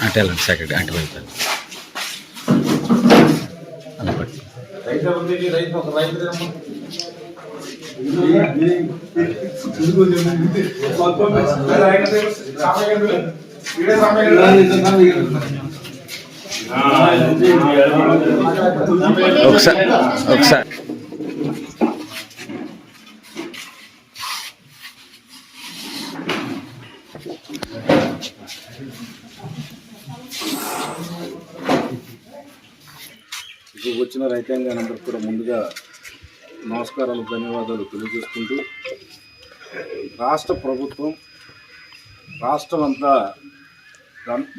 అటు వెళ్ళండి సెకండ్ అటు వైపు అలా పట్టు ఒకసారి ఒకసారి ఇక్కడికి వచ్చిన రైతాంగానందరికీ కూడా ముందుగా నమస్కారాలు ధన్యవాదాలు తెలియజేసుకుంటూ రాష్ట్ర ప్రభుత్వం రాష్ట్రం అంతా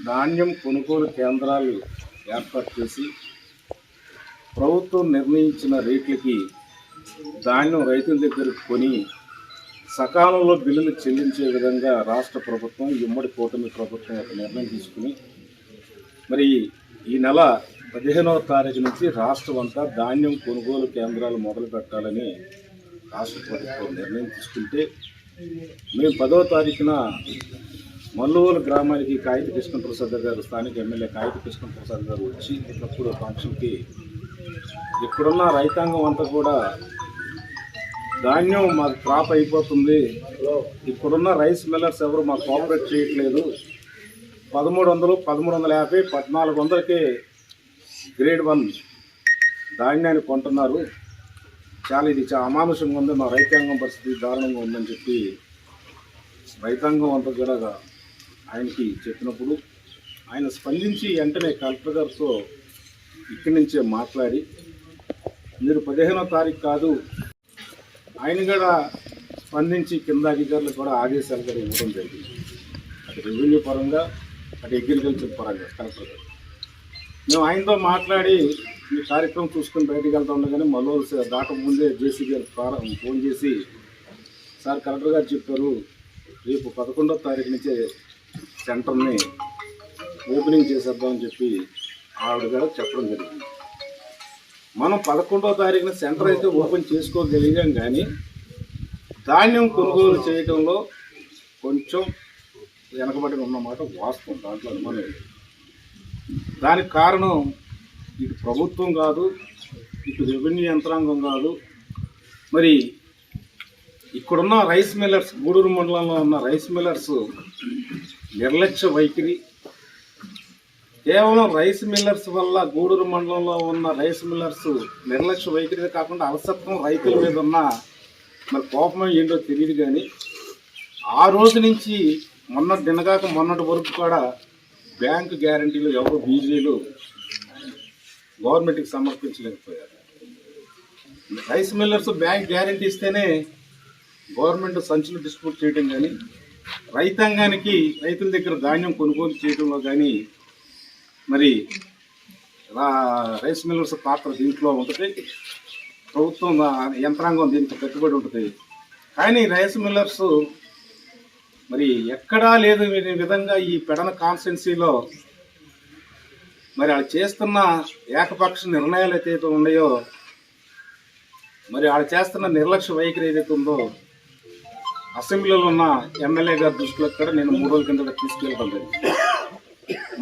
ధాన్యం కొనుగోలు కేంద్రాలు ఏర్పాటు చేసి ప్రభుత్వం నిర్ణయించిన రేట్లకి ధాన్యం రైతుల దగ్గర కొని సకాలంలో బిల్లులు చెల్లించే విధంగా రాష్ట్ర ప్రభుత్వం ఉమ్మడి కూటమి ప్రభుత్వం యొక్క నిర్ణయం తీసుకుని మరి ఈ నెల పదిహేనవ తారీఖు నుంచి రాష్ట్రం అంతా ధాన్యం కొనుగోలు కేంద్రాలు మొదలు పెట్టాలని రాష్ట్ర ప్రభుత్వం నిర్ణయం తీసుకుంటే మేము పదవ తారీఖున మల్లూరు గ్రామానికి కాగిత కృష్ణప్రసాద్ గారు స్థానిక ఎమ్మెల్యే కాగిత కృష్ణప్రసాద్ గారు వచ్చి ఒకప్పుడు ఫంక్షన్కి ఇక్కడున్న రైతాంగం అంతా కూడా ధాన్యం మాకు క్రాప్ అయిపోతుంది. ఇప్పుడున్న రైస్ మిల్లర్స్ ఎవరు మాకు కోఆపరేట్ చేయట్లేదు. పదమూడు వందలు పదమూడు వందల యాభై పద్నాలుగు వందలకి గ్రేడ్ వన్ ధాన్యాన్ని కొంటున్నారు. చాలా ఇది చాలా అమానుషంగా ఉంది. మా రైతాంగం పరిస్థితి దారుణంగా ఉందని చెప్పి రైతాంగం అంతా కూడా ఆయనకి చెప్పినప్పుడు ఆయన స్పందించి వెంటనే కలెక్టర్ గారితో ఇక్కడి నుంచే మాట్లాడి మీరు పదిహేనో తారీఖు కాదు ఆయన కూడా స్పందించి కింద అధికారులు కూడా ఆదేశాలు కూడా ఇవ్వడం జరిగింది. అటు రెవెన్యూ పరంగా అటు అగ్రికల్చర్ పరంగా కలెక్టర్ గారు. మేము ఆయనతో మాట్లాడి ఈ కార్యక్రమం చూసుకుని బయటికి వెళ్తా ఉండగానే మళ్ళీ దాట ముందే జేసీ గారు ప్రారం ఫోన్ చేసి సార్ కలెక్టర్ గారు చెప్పారు రేపు పదకొండో తారీఖు నుంచే సెంటర్ని ఓపెనింగ్ చేసేద్దామని చెప్పి ఆవిడ గారు చెప్పడం జరిగింది. మనం పదకొండో తారీఖున సెంటర్ అయితే ఓపెన్ చేసుకోగలిగాం కానీ ధాన్యం కొనుగోలు చేయడంలో కొంచెం వెనకబడి ఉన్నమాట వాస్తవం దాంట్లో అనుమానం దానికి కారణం ఇటు ప్రభుత్వం కాదు ఇటు రెవెన్యూ యంత్రాంగం కాదు. మరి ఇక్కడున్న రైస్ మిల్లర్స్ గూడూరు మండలంలో ఉన్న రైస్ మిల్లర్స్ నిర్లక్ష్య వైఖరి. కేవలం రైస్ మిల్లర్స్ వల్ల గూడూరు మండలంలో ఉన్న రైస్ మిల్లర్స్ నిర్లక్ష్య వైఖరి కాకుండా అలసత్వం రైతుల మీద ఉన్న మరి కోపం ఏంటో తెలియదు కానీ ఆ రోజు నుంచి మొన్నటి దినగాక మొన్నటి వరకు కూడా బ్యాంకు గ్యారంటీలు ఎవరు బీజీలు గవర్నమెంట్కి సమర్పించలేకపోయారు. రైస్ మిల్లర్స్ బ్యాంక్ గ్యారంటీ ఇస్తేనే గవర్నమెంట్ సంచులు డిస్ట్రిబ్యూట్ చేయడం కానీ రైతాంగానికి రైతుల దగ్గర ధాన్యం కొనుగోలు చేయడంలో కానీ మరి రైస్ మిల్లర్స్ పాత్ర దీంట్లో ఉంటుంది. ప్రభుత్వం యంత్రాంగం దీనికి పెట్టుబడి ఉంటుంది. కానీ రైస్ మిల్లర్స్ మరి ఎక్కడా లేదు విధంగా ఈ పెడన కాన్స్టెన్సీలో మరి వాళ్ళు చేస్తున్న ఏకపక్ష నిర్ణయాలు ఏదైతే ఉన్నాయో మరి వాళ్ళు చేస్తున్న నిర్లక్ష్య వైఖరి ఏదైతే ఉందో అసెంబ్లీలో ఉన్న ఎమ్మెల్యే గారి దృష్టిలో కూడా నేను మూడు రోజుల కింద తీసుకెళ్తాను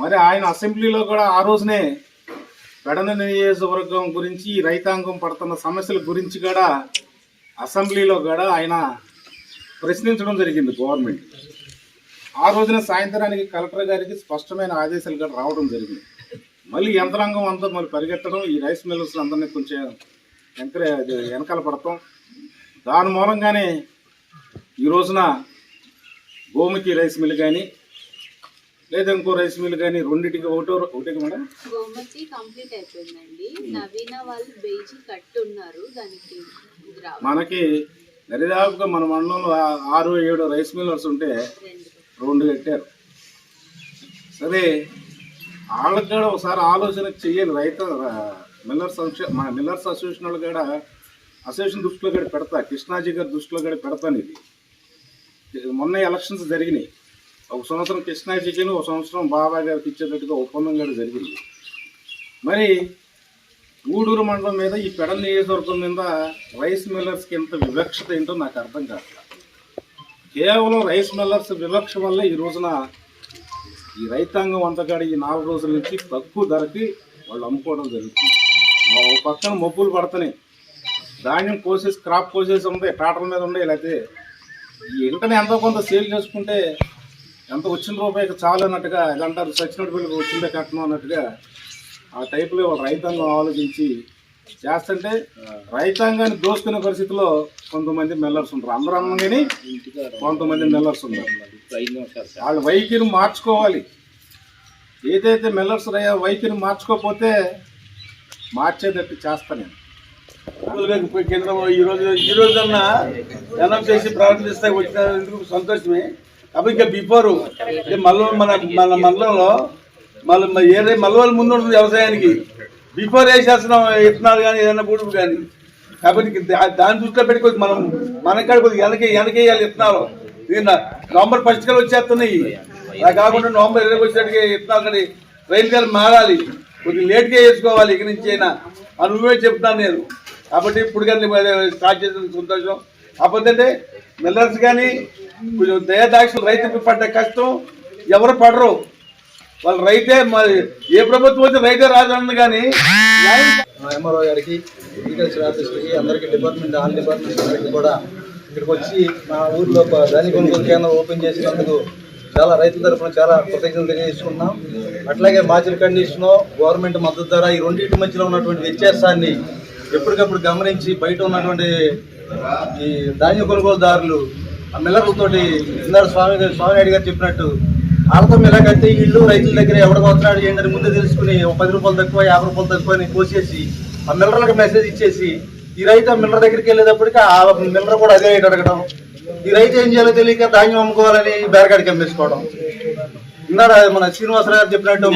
మరి ఆయన అసెంబ్లీలో కూడా ఆ రోజునే పెడన నియోజకవర్గం గురించి రైతాంగం పడుతున్న సమస్యల గురించి కూడా అసెంబ్లీలో కూడా ఆయన ప్రశ్నించడం జరిగింది గవర్నమెంట్. ఆ రోజున సాయంత్రానికి కలెక్టర్ గారికి స్పష్టమైన ఆదేశాలు కూడా రావడం జరిగింది. మళ్ళీ యంత్రాంగం అంతా మరి పరిగెత్తడం ఈ రైస్ మిల్లర్స్ అందరినీ కొంచెం వెనక వెనకాల పడతాం. దాని మూలంగానే ఈ రోజున గోముఖి రైస్ మిల్ కానీ లేదా ఇంకో రైస్ మిల్ కానీ రెండింటికి ఒకటో ఒకటే మేడం? గోమతి కంప్లీట్ అయిపోయిందండి. నవీన వాళ్ళు బేజీ కట్టున్నారు దానికి మనకి దరిదాపుగా మన మండలంలో ఆరు ఏడు రైస్ మిల్లర్స్ ఉంటే రెండు. కట్టారు. సరే వాళ్ళకి కూడా ఒకసారి ఆలోచన చెయ్యాలి. రైతు మిల్లర్స్ మన మిల్లర్స్ అసోసియేషన్ వాళ్ళు కూడా అసోసియేషన్ దృష్టిలో కూడా పెడతా కృష్ణాజీ గారి దృష్టిలో కూడా పెడతాను ఇది. మొన్న ఎలక్షన్స్ జరిగినాయి. ఒక సంవత్సరం కృష్ణాజీకిని ఒక సంవత్సరం బాబా గారికి ఇచ్చేటట్టుగా ఒప్పందం కూడా జరిగింది. మరి గూడూరు మండలం మీద ఈ పెడల నియోజకవర్గం మీద రైస్ మిల్లర్స్కి ఎంత వివక్షత ఏంటో నాకు అర్థం కాదు. కేవలం రైస్ మిల్లర్స్ వివక్ష వల్ల ఈ రోజున ఈ రైతాంగం అంతకాడి ఈ నాలుగు రోజుల నుంచి తక్కువ ధరకి వాళ్ళు అమ్ముకోవడం జరుగుతుంది. మా పక్కన మబ్బులు పడుతున్నాయి. ధాన్యం కోసేసి క్రాప్ కోసేసి ఉండే టాటర్ మీద ఉండే లేకపోతే ఈ ఇంటనే ఎంతో కొంత సేల్ చేసుకుంటే ఎంత వచ్చిన రూపాయికి చాలు అన్నట్టుగా ఎలా అంటారు సచ్చినట్టు వచ్చిందే కట్టడం అన్నట్టుగా ఆ టైపులో వాళ్ళు రైతాంగం ఆలోచించి చేస్తుంటే రైతాంగాన్ని దోసుకునే పరిస్థితిలో కొంతమంది మెల్లర్స్ ఉంటారు అందరూ అన్నం కానీ కొంతమంది మెల్లర్స్ ఉన్నారు. వాళ్ళ వైఖరి మార్చుకోవాలి. ఏదైతే మెల్లర్స్ వైఖరి మార్చుకోకపోతే మార్చేటట్టు చేస్తా నేను. కేంద్రం ఈ రోజు ఈ రోజన్నా అనౌన్స్ చేసి ప్రారంభిస్తే వచ్చినందుకు సంతోషమే. కాబట్టి ఇంకా బిఫోర్. మల్ల మన మన మండలంలో మళ్ళీ ఏదైనా మల్లవల ముందు ఉంటుంది వ్యవసాయానికి. బిఫోర్ వేసేస్తున్నాం విత్తనాలు కానీ ఏదైనా బూడుపు కానీ కాబట్టి దాని దా- దృష్టిలో పెట్టుకోవచ్చు మనం మనకాడ కొద్దిగా వెనక వెనకేయాలి విత్తనాలు. ఇది నవంబర్ ఫస్ట్ కల్లా వచ్చేస్తున్నాయి. అలా కాకుండా నవంబర్ ఇరవై వచ్చేటికి విత్తనాలు కానీ రైలు గారు మారాలి. కొద్దిగా లేట్గా వేసుకోవాలి. ఇక నుంచి అయినా. అని నువ్వే చెప్తాను నేను. కాబట్టి ఇప్పుడు కానీ స్టార్ట్ చేసిన సంతోషం. కాకపోతే మిల్లర్స్ కానీ కొంచెం దయదాక్షులు రైతు పడ్డ కష్టం ఎవరు పడరు. వాళ్ళు రైతే మరి ఏ ప్రభుత్వం వచ్చి రైతే రాజు కానీ ఎంఆర్ఓ గారికి అగ్రికల్చర్ ఆఫీసర్కి అందరికీ డిపార్ట్మెంట్ ఆల్ డిపార్ట్మెంట్ అందరికీ కూడా ఇక్కడికి వచ్చి మా ఊర్లో ధాన్య కొనుగోలు కేంద్రం ఓపెన్ చేసినందుకు చాలా రైతుల తరఫున చాలా కృతజ్ఞతలు తెలియజేసుకున్నాం అట్లాగే మార్జిన్ కండిషను గవర్నమెంట్ మద్దతు ధర ఈ రెండింటి మధ్యలో ఉన్నటువంటి వ్యత్యాసాన్ని ఎప్పటికప్పుడు గమనించి బయట ఉన్నటువంటి ఈ ధాన్య కొనుగోలుదారులు ఆ మిల్లర్లతోటి ఇందాక స్వామి స్వామినాయుడు గారు చెప్పినట్టు వాళ్ళతో ఇలాగైతే వీళ్ళు రైతుల దగ్గర ఎవరికి వస్తున్నాడు ఏంటని ముందే తెలుసుకుని ఒక పది రూపాయలు తక్కువ యాభై రూపాయలు తక్కువ అని కోసేసి ఆ మిల్లర్లకు మెసేజ్ ఇచ్చేసి ఈ రైతు ఆ మిల్లర్ దగ్గరికి వెళ్ళేటప్పటికి ఆ మిల్లర్ కూడా అదే రేట్ అడగడం ఈ రైతు ఏం చేయాలో తెలియక ధాన్యం అమ్ముకోవాలని బేరగాడికి అమ్మేసుకోవడం. ఇందాక మన శ్రీనివాసరావు గారు చెప్పినట్టు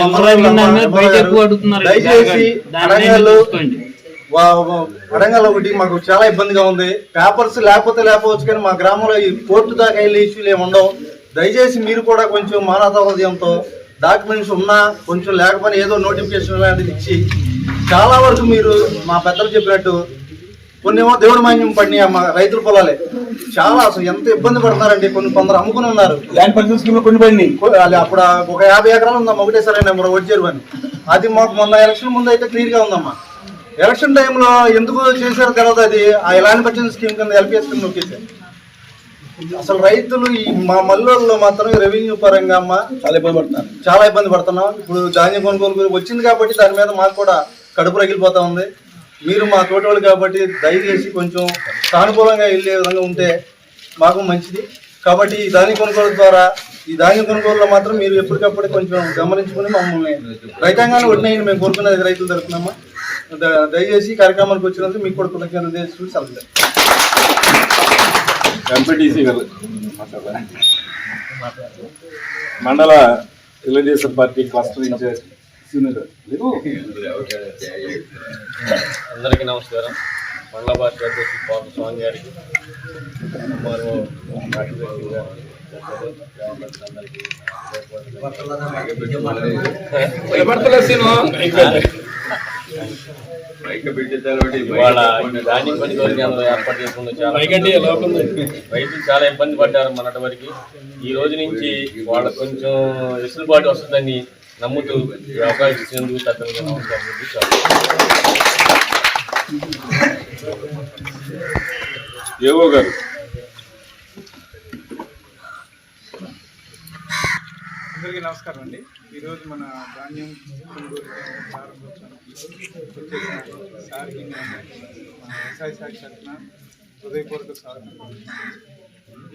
దయచేసి వరంగల్ ఒకటి మాకు చాలా ఇబ్బందిగా ఉంది. పేపర్స్ లేకపోతే లేకపోవచ్చు కానీ మా గ్రామంలో ఈ కోర్టు దాకా వెళ్ళే ఇష్యూలు ఏమి ఉండవు. దయచేసి మీరు కూడా కొంచెం మానవతా హృదయంతో డాక్యుమెంట్స్ ఉన్నా కొంచెం లేకపోయినా ఏదో నోటిఫికేషన్ లాంటిది ఇచ్చి చాలా వరకు మీరు మా పెద్దలు చెప్పినట్టు కొన్ని ఏమో దేవుడి మాన్యం పడినాయి మా రైతుల పొలాలే. చాలా అసలు ఎంత ఇబ్బంది పడుతున్నారండి. కొన్ని కొందరు అమ్ముకుని ఉన్నారు. ల్యాండ్ పర్చేస్ స్కీమ్ కొన్ని పడినాయి. అప్పుడు ఒక యాభై ఎకరాలు ఉందమ్మా ఒకటేసారి వచ్చారు అని అది మాకు మొన్న ఎలక్షన్ ముందు అయితే క్లియర్గా ఉందమ్మా. ఎలక్షన్ టైంలో ఎందుకు చేశారో తెలియదు అది. ఆ ఎలాంటి పర్చేస్ స్కీమ్ కింద ఎల్పిఎస్ కింద నొక్కేశారు. అసలు రైతులు ఈ మా మల్లూరులో మాత్రం రెవెన్యూ పరంగా అమ్మ చాలా ఇబ్బంది పడుతున్నారు. చాలా ఇబ్బంది పడుతున్నాం. ఇప్పుడు ధాన్యం కొనుగోలు వచ్చింది కాబట్టి దాని మీద మాకు కూడా కడుపు రగిలిపోతా ఉంది. మీరు మా తోటోళ్ళు కాబట్టి దయచేసి కొంచెం సానుకూలంగా వెళ్ళే విధంగా ఉంటే మాకు మంచిది. కాబట్టి ఈ ధాన్య కొనుగోలు ద్వారా ఈ ధాన్య కొనుగోలులో మాత్రం మీరు ఎప్పటికప్పుడు కొంచెం గమనించుకుని మమ్మల్ని రైతాంగాన్ని ఒడినాయని మేము కోరుకున్నది రైతులు తరఫునమ్మా. ద- దయచేసి కార్యక్రమానికి వచ్చినందుకు మీకు కూడా కృతజ్ఞతలు ఎంపీటీసీ గారు మాట్లాడారా? మండల తెలుగుదేశం పార్టీ క్లస్టర్ ఇన్ఛార్జ్? అందరికీ నమస్కారం. మండల పార్టీ అధ్యక్షుడు పాప స్వామి గారికి మరో రాజశేఖర్ గారు పెద్దలు, గ్రామస్తులందరికీ ఇవాళ ఈ ధాన్యం ఏర్పాటు చేసుకుంటే చాలా రైతులు చాలా ఇబ్బంది పడ్డారు మొన్నటి వరకు. ఈ రోజు నుంచి వాళ్ళకు కొంచెం వెసులుబాటు వస్తుందని నమ్ముతూ ఈ అవకాశం ఇచ్చినందుకు నమస్కారం ఏవో గారు. అందరికీ నమస్కారం అండి. ఈరోజు మన ధాన్యం కొనుగోలు సార్కి మన వ్యవసాయ శాఖ తరఫున హృదయపూర్వక స్వాగతం.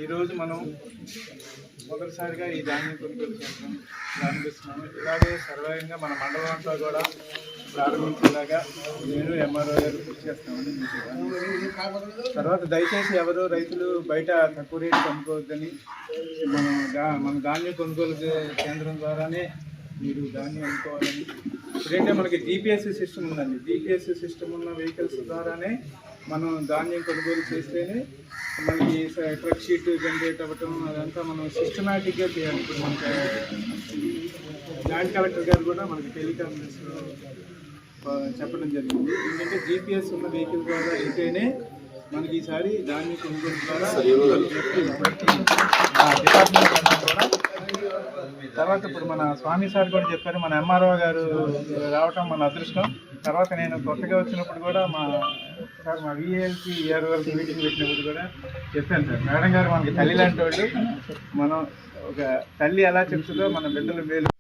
ఈరోజు మనం మొదటిసారిగా ఈ ధాన్యం కొనుగోలు కేంద్రం ప్రారంభిస్తున్నాము. ఇలాగే సర్వాయంగా మన మండలం అంతా కూడా ప్రారంభించేలాగా నేను ఎంఆర్ఓ గారు కృషి చేస్తామని మీకు తర్వాత దయచేసి ఎవరు రైతులు బయట తక్కువ రేటు కొనుక్కోవద్దని మనం దా- మన ధాన్యం కొనుగోలు కేంద్రం ద్వారానే మీరు ధాన్యం అమ్ముకోవాలని. ఇప్పుడైతే మనకి జీపీఎస్ సిస్టమ్ ఉందండి. జీపీఎస్ సిస్టమ్ ఉన్న వెహికల్స్ ద్వారానే మనం ధాన్యం కొనుగోలు చేస్తేనే మనకి ట్రక్ షీట్ జనరేట్ అవ్వటం అదంతా మనం సిస్టమేటిక్గా చేయాలి. మనకి ల్యాండ్ కలెక్టర్ గారు కూడా మనకి టెలికాన్ఫరెన్స్ చెప్పడం జరిగింది. ఎందుకంటే జీపీఎస్ ఉన్న వెహికల్ ద్వారా అయితేనే మనకి ఈసారి ధాన్యం కొనుగోలు ద్వారా తర్వాత ఇప్పుడు మన స్వామి సార్ కూడా చెప్పారు మన ఎంఆర్ఓ గారు రావటం మన అదృష్టం. తర్వాత నేను కొత్తగా వచ్చినప్పుడు కూడా మా సార్ మా విఏఎల్సి ఈఆర్ వరకు మీటింగ్ పెట్టినప్పుడు కూడా చెప్పాను సార్. మేడం గారు మనకి తల్లి లాంటి వాళ్ళు. మనం ఒక తల్లి ఎలా చెప్తుందో మన బిడ్డలు మేలు